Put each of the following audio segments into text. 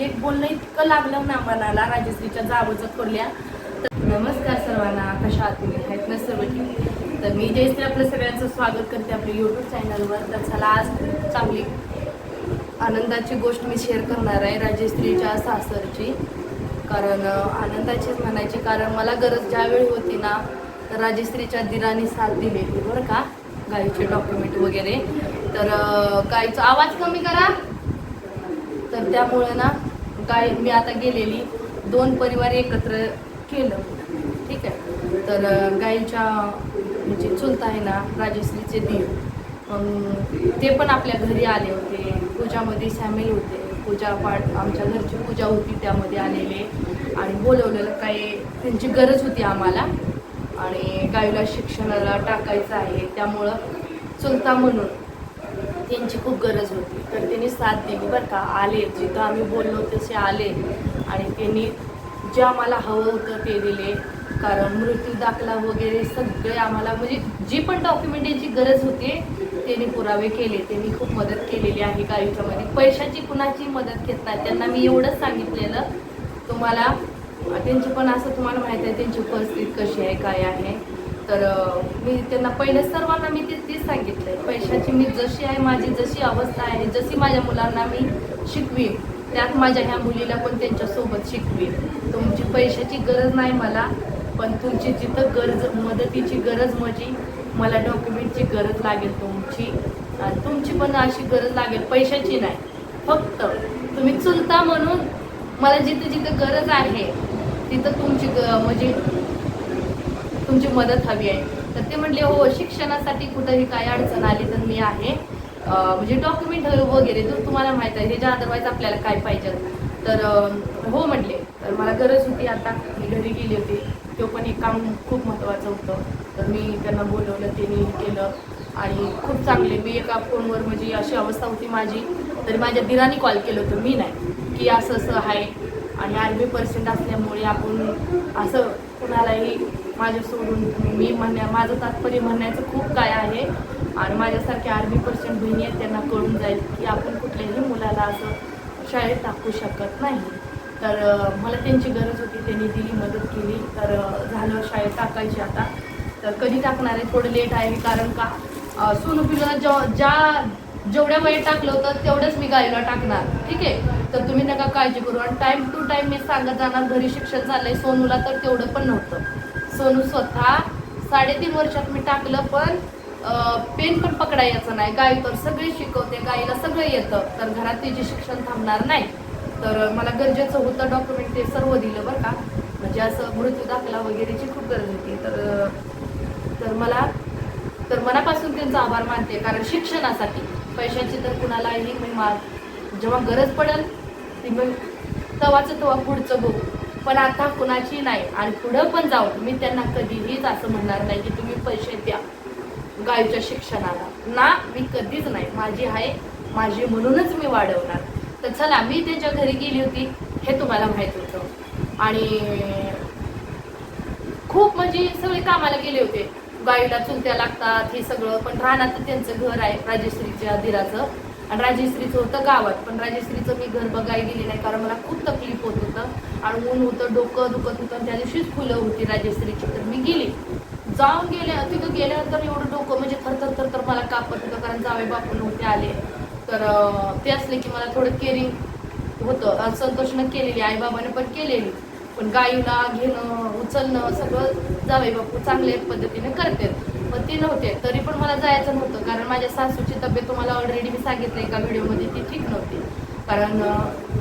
एक बोलणं इतकं लागलं ना मनाला राजश्रीच्या जावचं थोरल्या तर नमस्कार सर्वांना कशा आहात तुम्ही? आहेत ना सर्व ठीक? तर मी जयश्री आपलं सगळ्यांचं स्वागत करते आपल्या यूट्यूब चॅनलवर तर चला आज चांगली आनंदाची गोष्ट मी शेअर करणार आहे राजश्रीच्या सासरची. कारण आनंदाचीच म्हणायची कारण मला गरज ज्यावेळी होती ना तर राजश्रीच्या दिराने साथ दिलेली बरं का? गाईचे डॉक्युमेंट वगैरे. तर गाईचा आवाज कमी करा. तर त्यामुळे ना गाय मी आता गेलेली दोन परिवार एकत्र केलं. ठीक आहे. तर गाईंच्या गाईच्या म्हणजे चुलता आहे ना राजश्रीचे देव मग ते पण आपल्या घरी आले होते. पूजामध्ये सामील होते. पूजा पाठ आमच्या घरची पूजा होती त्यामध्ये आलेले. आणि बोलवलेलं काही त्यांची गरज होती आम्हाला. आणि गाईला शिक्षणाला टाकायचं आहे. त्यामुळं चुलता म्हणून त्यांची खूप गरज होती. तर त्यांनी साथ दिली बरं का. आले. जिथं आम्ही बोललो तसे आले. आणि त्यांनी जे आम्हाला हवं होतं ते दिले. कारण मृत्यू दाखला वगैरे सगळे आम्हाला म्हणजे जी पण डॉक्युमेंट यांची गरज होती त्यांनी पुरावे केले. त्यांनी खूप मदत केलेली आहे गाईच्यामध्ये पैशाची कुणाची मदत घेत नाही. त्यांना मी एवढंच सांगितलेलं. तुम्हाला त्यांची पण असं तुम्हाला माहीत आहे त्यांची परिस्थिती कशी आहे काय आहे. तर मी त्यांना पहिले सर्वांना मी ते तेच सांगितलंय. पैशाची मी जशी आहे माझी जशी अवस्था आहे जशी माझ्या मुलांना मी शिकवीन त्यात माझ्या ह्या मुलीला पण त्यांच्यासोबत शिकवीन. तुमची पैशाची गरज नाही मला पण तुमची जिथं गरज मदतीची गरज म्हणजे मला डॉक्युमेंटची गरज लागेल तुमची. आणि तुमची पण अशी गरज लागेल पैशाची नाही. फक्त तुम्ही चुलता म्हणून मला जिथं जिथं गरज आहे तिथं तुमची ग म्हणजे तुमची मदत हवी आहे. तर ते म्हणले हो शिक्षणासाठी कुठंही काय अडचण आली तर मी आहे. म्हणजे डॉक्युमेंट वगैरे तर तुम्हाला माहीत आहे ह्याच्या अदरवाईज आपल्याला काय पाहिजे. तर हो म्हटले तर मला गरज होती आता. मी घरी गेली होती. तो पण एक काम खूप महत्त्वाचं होतं. तर मी त्यांना बोलवलं त्यांनी केलं. आणि खूप चांगले. मी एका फोनवर म्हणजे अशी अवस्था होती माझी. तरी माझ्या दिराने कॉल केलं होतं. मी नाही. की असं असं आहे. आणि आर्मी पर्सेंट असल्यामुळे आपण असं कुणालाही माझ्या सोडून मी म्हणण्या माझं तात्पर्य म्हणण्याचं खूप काय आहे. आणि माझ्यासारख्या आर्मी पर्सेंट बहिणी आहेत त्यांना कळून जाईल की आपण कुठल्याही मुलाला असं शाळेत टाकू शकत नाही. तर मला त्यांची गरज होती त्यांनी दिली मदत केली. तर झालं शाळेत टाकायची आता. तर कधी टाकणार आहे? थोडं लेट आहे कारण का सोनू पिल्ला ज्या ज्या जेवढ्या वेळेत टाकलं होतं तेवढंच मी गाईला टाकणार. ठीक आहे? तर तुम्ही नका काळजी करू. आणि टाईम टू टाईम मी सांगत जाणार घरी शिक्षण आहे सोनूला तर तेवढं पण नव्हतं. सोनू स्वतः साडेतीन वर्षात मी टाकलं पण पेन पण पकडायचं नाही. गाई तर सगळी शिकवते गाईला सगळं येतं. तर घरात तिचे शिक्षण थांबणार नाही. तर मला गरजेचं होतं डॉक्युमेंट ते सर्व दिलं बरं का. म्हणजे असं मृत्यू दाखला वगैरेची खूप गरज होती. तर तर मला तर मनापासून त्यांचा आभार मानते. कारण शिक्षणासाठी पैशाची तर कुणालाही मी मा जेव्हा गरज पडेल ती मग तवाचं तेव्हा पुढचं बघू. पण आता कुणाची नाही. आणि पुढं पण जाऊन मी त्यांना कधीहीच असं म्हणणार नाही की तुम्ही पैसे द्या गायच्या शिक्षणाला. ना मी कधीच नाही. माझी आहे माझी म्हणूनच मी वाढवणार. तर चला मी त्यांच्या घरी गेली होती. हे तुम्हाला माहीत होतं. आणि खूप म्हणजे सगळे कामाला गेले होते. गाईला चुलत्या लागतात हे सगळं. पण राहणार तर त्यांचं घर आहे राजश्रीच्या दिराचं. आणि राजेश्रीचं होतं गावात. पण राजेश्रीचं मी घर बघायला गेली नाही कारण मला खूप तकलीफ होत होतं. आणि ऊन होतं डोकं दुखत होतं आणि त्या दिवशीच फुलं होती राजेश्रीची. तर मी गेली. जाऊन गेले तिथं गेल्यानंतर एवढं डोकं म्हणजे थरथर तर मला कापत होतं कारण जावे बापू नव्हते आले. तर ते असले की मला थोडं केअरिंग होतं. संतोषनं केलेली आईबाबाने पण केलेली. पण गाईला घेणं उचलणं सगळं जावे बापू चांगल्या पद्धतीने करते पण ते नव्हते. तरी पण मला जायचं नव्हतं. कारण माझ्या सासूची तब्येत तुम्हाला ऑलरेडी मी सांगितलं एका व्हिडिओमध्ये ती ठीक नव्हती. कारण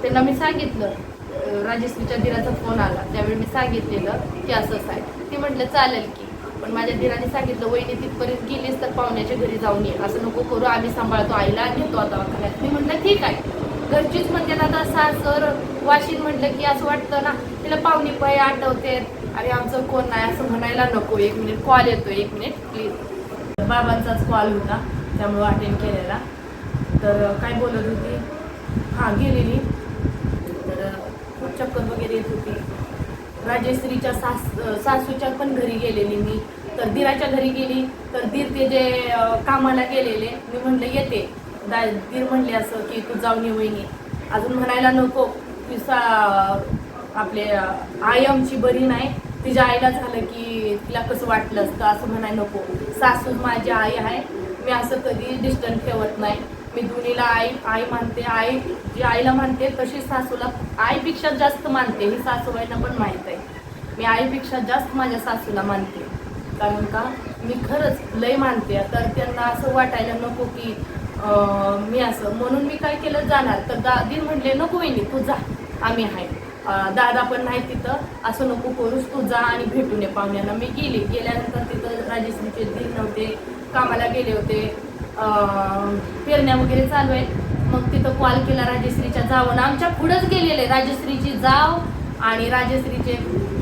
त्यांना मी सांगितलं राजेश्रीच्या दिराचा फोन आला. त्यावेळी मी सांगितलेलं की असंच आहे. ती म्हटलं चालेल की. पण माझ्या दिराने सांगितलं वहिनी तिथपर्यंत गेलीस तर पाहुण्याच्या घरी जाऊन ये. असं नको करू. आम्ही सांभाळतो. आईला घेतो आता दवाखान्यात मी म्हटलं ठीक आहे. घरचीच म्हणते ना आता सासर वाशिन म्हटलं की असं वाटतं ना तिला पाहुणी पाय आठवते अरे आमचं कोण नाही असं म्हणायला नको. एक मिनिट कॉल येतो एक मिनिट प्लीज बाबांचाच कॉल होता त्यामुळं अटेंड केलेला. तर काय बोलत होती? हां गेलेली. तर खूप चक्कर वगैरे येत होती. राजेश्रीच्या सास सासूच्या पण घरी गेलेली मी. तर दिराच्या घरी गेली. तर दीर ते जे कामाला गेलेले मी म्हणलं येते. दा दीर म्हणले असं की तू जाऊन ये वहिनी. अजून म्हणायला नको. की सा आपले आयमची बरी नाही. तिच्या आईला झालं की तिला कसं वाटलं असतं असं म्हणाय नको. सासू माझी आई आहे मी असं कधी डिस्टन्स ठेवत नाही. मी दोन्हीला आई आई मानते आई जी आईला मानते तशी सासूला आईपेक्षा जास्त मानते ही सासूबाईंना पण माहीत आहे. मी आईपेक्षा जास्त माझ्या सासूला मानते. कारण का? मी खरंच लय मानते. तर त्यांना असं वाटायला नको की मी असं म्हणून मी काय केलं जाणार? तर दादी म्हणले नको वहिनी तू जा. आम्ही आहे. दादा पण नाही तिथं. असं नको करूस तू जा आणि भेटून ये पाहुण्यांना. मी गेली. गेल्यानंतर तिथं राजश्रीचे दिन नव्हते कामाला गेले होते. पेरण्या वगैरे चालू आहेत. मग तिथं कॉल केला राजश्रीच्या जावं आमच्या पुढंच गेलेले राजश्रीची जाव आणि राजश्रीचे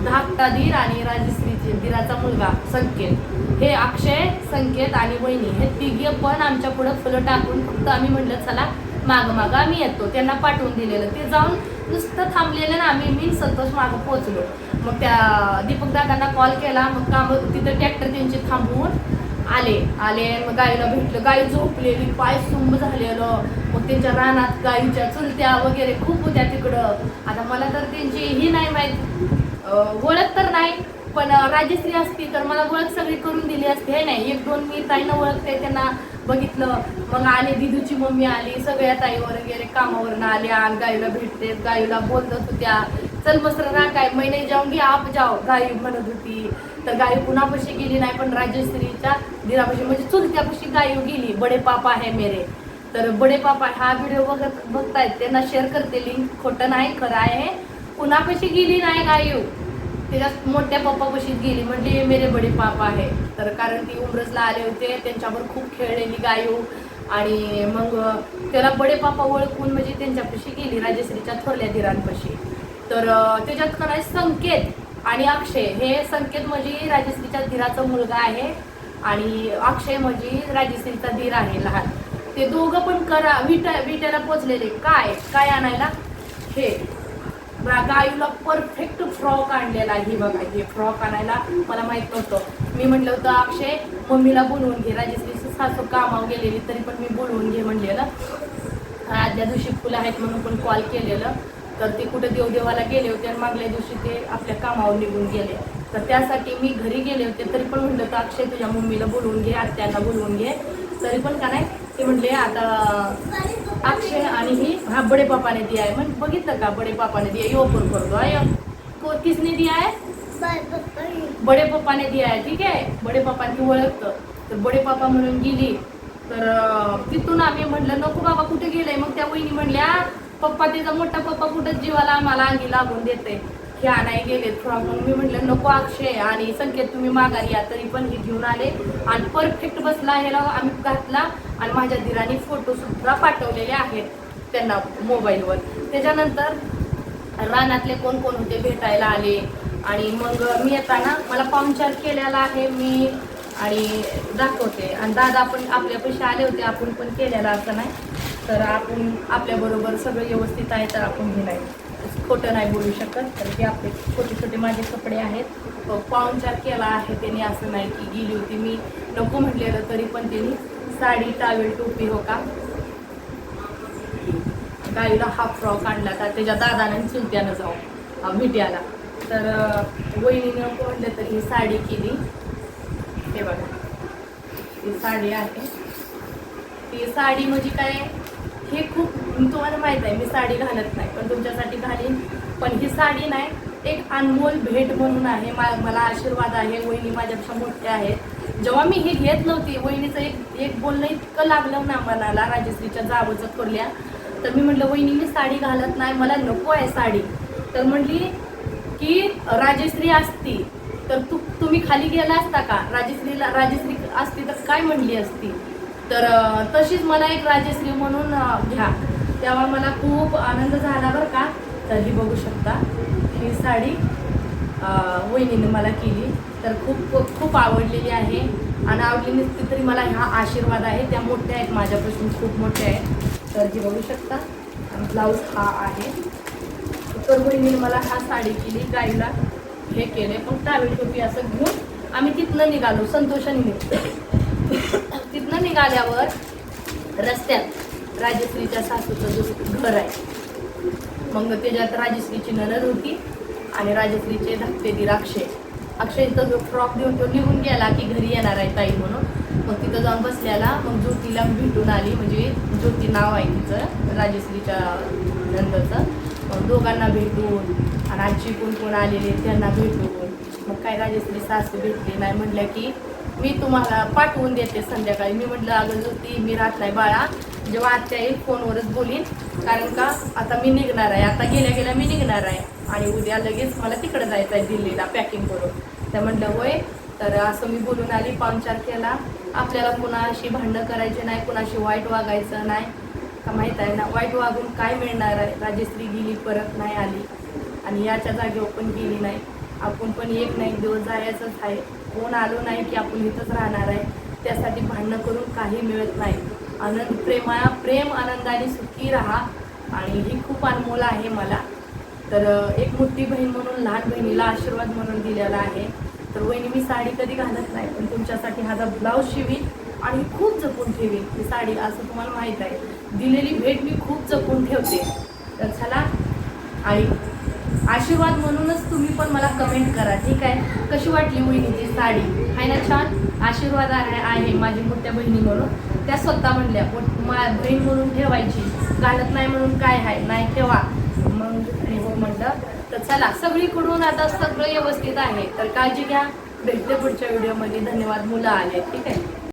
धाकटा धीर आणि राजश्रीचे धीराचा मुलगा. संकेत. हे अक्षय संकेत आणि वहिनी हे तिघे पण आमच्या पुढं फुलं टाकून फक्त आम्ही म्हणलं चला मागं मागं आम्ही येतो. त्यांना पाठवून दिलेलं. ते जाऊन नुसतं थांबलेलं ना आम्ही मी संतोष मागं पोहोचलो. मग त्या दीपक दादांना कॉल केला मग काम तिथं ट्रॅक्टर त्यांचे थांबवून आले. आले मग गाईला भेटलं. गाई झोपलेली पाय सुंब झालेलं. मग त्यांच्या रानात गाईच्या चुलत्या वगैरे खूप होत्या तिकडं. आता मला तर त्यांची ही नाही माहीत. ओळख तर नाही पण राजश्री असती तर मला ओळख सगळी करून दिली असते. हे नाही एक दोन मी ताईनं ओळखते त्यांना बघितलं. मग आले दिदूची मम्मी आली सगळ्या ताईवर वगैरे कामावरनं आल्या गाईला भेटते गाईला बोलत होत्या. चल मस्त ना काय महिने जाऊन घे आप जाओ. गाई म्हणत होती. तर गाई कुणापाशी गेली नाही पण राजश्रीच्या दिरापाशी. म्हणजे चुलत्यापाशी गाई गेली बडे पापा आहे मेरे. तर बडे पापा हा व्हिडिओ बघत बघतायत. त्यांना शेअर करते लिंक खोटं नाही खरं आहे. कुणापाशी गेली नाही गायू तिला मोठ्या पप्पापाशी गेली म्हणजे मेरे बडे पापा आहे. तर कारण ती उमरजला आले होते त्यांच्यावर खूप खेळलेली गायू. आणि मग त्याला बडे पापा ओळखून म्हणजे त्यांच्यापाशी गेली राजश्रीच्या थोरल्या धीरांपाशी तर त्याच्यात खरं संकेत आणि अक्षय. हे संकेत म्हणजे राजश्रीच्या धीराचा मुलगा आहे आणि अक्षय म्हणजे राजश्रीचा धीर आहे लहान. ते दोघं पण करा विटा विट्याला पोचलेले. काय? काय आणायला? हे गायूला परफेक्ट फ्रॉक आणलेला आहे. ही बघा हे फ्रॉक आणायला मला माहीत नव्हतं. मी म्हटलं होतं अक्षय मम्मीला बोलवून घे. राजश्री सासू कामावर गेलेली तरी पण मी बोलवून घे म्हणलेलं. आदल्या दिवशी फुलं आहेत म्हणून पण कॉल केलेलं. तर ते कुठं देवदेवाला गेले होते आणि मागल्या दिवशी ते आपल्या कामावर निघून गेले. तर त्यासाठी मी घरी गेले होते तरी पण म्हटलं तर अक्षय तुझ्या मम्मीला बोलवून घे आत्यांना बोलवून घे. तरी पण का नाही ते म्हटले आता अक्षय आणि ही हा बडे पापाने दिया आहे. मग बघितलं का? बडे पापाने दिया यो पण करतो आहे को- किसने दिया है बडे पप्पाने दिया आहे ठीक आहे? बडे पप्पांनी ओळखतं. तर बडे पप्पा म्हणून गेली. तर तिथून आम्ही म्हटलं नको बाबा कुठे गेले मग त्या वहिनी म्हणल्या पप्पा तिचा मोठा पप्पा कुठं जीवाला आम्हाला अंगी लागून देते हे आणाय गेले थोडा म्हणून मी म्हटलं नको अक्षय आणि संकेत तुम्ही माघारी या तरी पण हे घेऊन आले. आणि परफेक्ट बसला ह्याला आम्ही घातला आणि माझ्या धीराने फोटोसुद्धा पाठवलेले आहेत त्यांना मोबाईलवर त्याच्यानंतर रानातले कोण कोण होते भेटायला आले आणि मग मी येताना मला पाहुणचार केलेला आहे मी आणि दाखवते. आणि दादा आपण आपल्यापाशी आले होते आपण पण केलेला असं नाही. तर आपण आपल्याबरोबर सगळं व्यवस्थित आहे तर आपण हे नाही. खोटं नाही बोलू शकत तर हे आपले छोटे छोटे माझे कपडे आहेत. पाहुणचार केला आहे त्याने असं नाही की गेली होती मी. नको म्हटलेलं तरी पण त्यांनी साडी टावेल टोपी हो का? गाईला हा फ्रॉक आणला तर त्याच्या दादाने चुलत्यानं जाऊ मिट्याला तर वहिनीनं नको तर ही साडी केली. हे बघा ही साडी आहे. ती साडी म्हणजे काय? हे खूप तुम्हाला माहीत आहे मी साडी घालत नाही पण तुमच्यासाठी घालीन. पण ही साडी नाही एक अनमोल भेट म्हणून आहे. मा मला आशीर्वाद आहे. वहिनी माझ्यापेक्षा मोठ्या आहेत. जेव्हा मी हे घेत नव्हती वहिनीचं एक एक बोलणं इतकं लागलं ना मनाला राजश्रीच्या जावचं खोरल्या तर मी म्हटलं वहिनी मी साडी घालत नाही मला नको आहे साडी. तर म्हटली की राजश्री असती तर तू तुम्ही खाली गेला असता का? राजश्रीला राजश्री असती तर काय म्हणली असती? तर तशीच मला एक राजश्री म्हणून घ्या. तेव्हा मला खूप आनंद झाला बरं का. तर ही बघू शकता. ही साडी वहिनीने मला केली. तर खूप खूप आवडलेली आहे. आणि आवडली नसती तरी मला ह्या आशीर्वाद आहे. त्या मोठ्या आहेत माझ्यापासून खूप मोठ्या आहेत. तर ही बघू शकता. आणि ब्लाऊज हा आहे. तर बहिणीने मला हा साडी केली गाईला. हे केले पण टावेल टोपी असं घेऊन आम्ही तिथनं निघालो. संतोषाने निघतो निघाल्यावर रस्त्यात राजश्रीच्या सासूचं जो घर आहे मग त्याच्यात राजश्रीची ननद होती आणि राजश्रीचे धाकटे दीर अक्षय. जो फ्रॉक देऊन तो निघून गेला की घरी येणार आहे ताई म्हणून. मग तिथं जाऊन बसल्याला मग ज्योतीला भेटून आली म्हणजे ज्योती नाव आहे तिचं राजश्रीच्या नंदचं. मग दोघांना भेटून आणि आजी कोण कोण आलेले त्यांना भेटून. मग काय राजश्री सासू भेटली नाही म्हटलं की मी तुम्हाला पाठवून देते संध्याकाळी. मी म्हटलं अगं ज्योती मी राहत नाही बाळा. जेव्हा आत्या येईल फोनवरच बोलीन. कारण का आता मी निघणार आहे. आता गेल्या गेल्या मी निघणार आहे. आणि उद्या लगेच मला तिकडे जायचं आहे दिल्लीला पॅकिंग करून. तर म्हटलं होय. तर असं मी बोलून आली पाहुणचार केला. आपल्याला कुणाशी भांडणं करायचे नाही कुणाशी वाईट वागायचं नाही. का माहीत आहे ना वाईट वागून काय मिळणार आहे? राजश्री गेली परत नाही आली. आणि याच्या जागेवर पण गेली नाही. आपण पण एक नाही एक दिवस जायचंच आहे. कोण आलो नाही की आपण इथंच राहणार आहे. त्यासाठी भांडणं करून काही मिळत नाही. आनंद प्रेमा प्रेम आनंदाने सुखी राहा. आणि ही खूप अनमोल आहे मला. तर एक मोठी बहीण म्हणून लहान बहिणीला आशीर्वाद म्हणून दिलेला आहे. तर वहिनी मी साडी कधी घालत नाही पण तुमच्यासाठी हा ब्लाऊज शिवीन आणि खूप जपून ठेवीन. ही साडी असं तुम्हाला माहीत आहे. दिलेली भेट मी खूप जपून ठेवते. तर चला आई आशीर्वाद म्हणूनच तुम्ही पण मला कमेंट करा ठीक आहे? कशी वाटली वहिनीची साडी? आहे ना छान? आशीर्वाद आहे आहे माझी मोठ्या बहिणी म्हणून. त्या स्वतः म्हणल्या मा बहीण म्हणून ठेवायची घालत नाही म्हणून काय आहे नाही ठेवा. मग हो म्हटलं तर चला सगळीकडून आता सगळं व्यवस्थित आहे. तर काळजी घ्या. भेटते पुढच्या व्हिडिओमध्ये धन्यवाद मुलं आले. ठीक आहे?